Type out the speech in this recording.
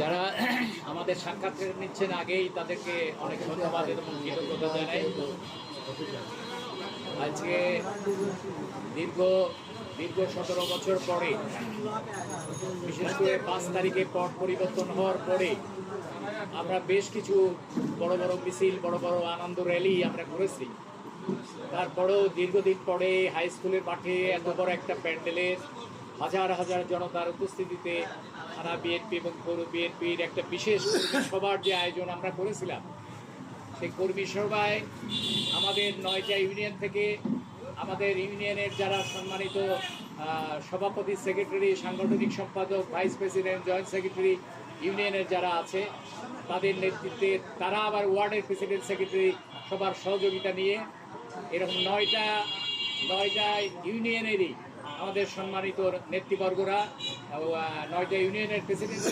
যারা আমাদের সাক্ষাৎ নিচ্ছেন আগেই তাদেরকে অনেক ধন্যবাদ এবং কৃতজ্ঞতা জানাই। আজকে দীর্ঘ দীর্ঘ সতেরো বছর পরে, বিশেষ করে পাঁচ তারিখে পট পরিবর্তন হওয়ার পরে আমরা বেশ কিছু বড় বড় মিছিল, বড় বড় আনন্দ র্যালি আমরা করেছি। তারপরেও দীর্ঘদিন পরে হাই স্কুলের মাঠে এত বড় একটা প্যান্ডেলের হাজার হাজার জনতার উপস্থিতিতে থানা বিএনপি এবং পৌর বিএনপির একটা বিশেষ সভার যে আয়োজন আমরা করেছিলাম, সেই কর্মী সভায় আমাদের নয়টা ইউনিয়ন থেকে আমাদের ইউনিয়নের যারা সম্মানিত সভাপতি, সেক্রেটারি, সাংগঠনিক সম্পাদক, ভাইস প্রেসিডেন্ট, জয়েন্ট সেক্রেটারি, ইউনিয়নের যারা আছে, তাদের নেতৃত্বে তারা আবার ওয়ার্ডের প্রেসিডেন্ট, সেক্রেটারি সবার সহযোগিতা নিয়ে এরকম নয়টা নয়টা ইউনিয়নেরই আমাদের সম্মানিত নেতৃবর্গরা নয়টা ইউনিয়নের প্রেসিডেন্ট